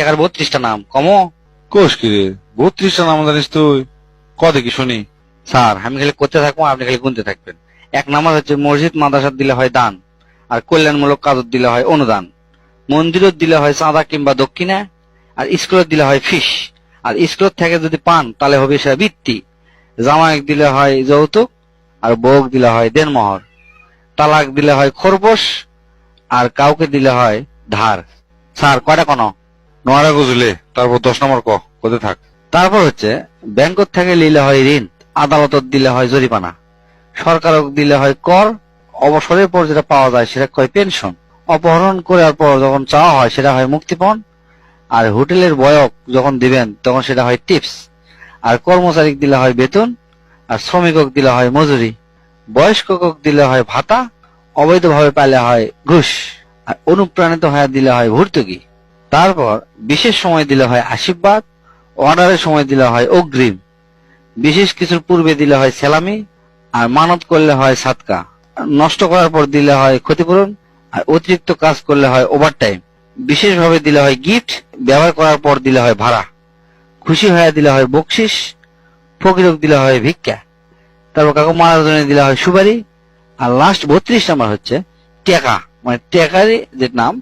টাকার বত্রিশটা নাম কমো। কোষ কি রে? বত্রিশটা নাম জানিস তুই? ক দেখি শুনি? স্যার আমি খালি করতে থাকব আপনি খালি গুনতে থাকবেন। এক নাম্বার হচ্ছে মসজিদ মাদ্রাসা দিলে হয় দান আর কল্যাণমূলক কাজত দিলে হয় অনুদান। মন্দিরত দিলে হয় চাঁদা কিংবা দক্ষিণা আর স্কুলত দিলে হয় ফিস। আর স্কুলত থেকে যদি পান তাহলে হবে সেটা বৃত্তি জামাইক দিলে হয় যৌতুক আর বউক দিলে হয় দেনমোহর। তালাক দিলে হয় খরগোশ আর কাউকে দিলে হয় ধার। স্যার কয়টা কোনো? নোয়ারা গুজলে, তারপর দশ নম্বর ক থাক। তারপর হচ্ছে, ব্যাংকত থেকে নিলে হয় ঋণ, আদালতত দিলে হয় জরিমানা। সরকারক দিলে হয় কর, অবসরের পর যেটা পাওয়া যায় সেটা কয় পেনশন। অপহরণ করার পর যখন চাওয়া হয় সেটা হয় মুক্তিপণ, আর হোটেলের বয়ক যখন দিবেন তখন সেটা হয় টিপস। আর কর্মচারী দিলে হয় বেতন, আর শ্রমিকক দিলে হয় মজুরি। বয়স্কক দিলে হয় ভাতা, অবৈধভাবে পাইলে হয় ঘুষ, আর অনুপ্রাণিত হয়ে দিলে হয় ভর্তুকি। তারপর বিশেষ সময় দিলে হয় আশীর্বাদ অর্ডারের সময় দিলে হয় অগ্রিম। বিশেষ কিছুর পূর্বে দিলে হয় সেলামি, আর মানত করলে হয় সাতকা। নষ্ট করার পর দিলে হয় ক্ষতিপূরণ, আর অতিরিক্ত কাজ করলে হয় ওভারটাইম বিশেষভাবে দিলে হয় গিফট ব্যবহার করার পর দিলে হয় ভাড়া। খুশি হয়ে দিলে হয় বকশিস ফকিরক দিলে হয় ভিক্ষা। তারপর কাকু মারার জন্য দিলে হয় সুপারি, আর লাস্ট বত্রিশ নাম্বার হচ্ছে টেকা। মানে টেকারই যে নাম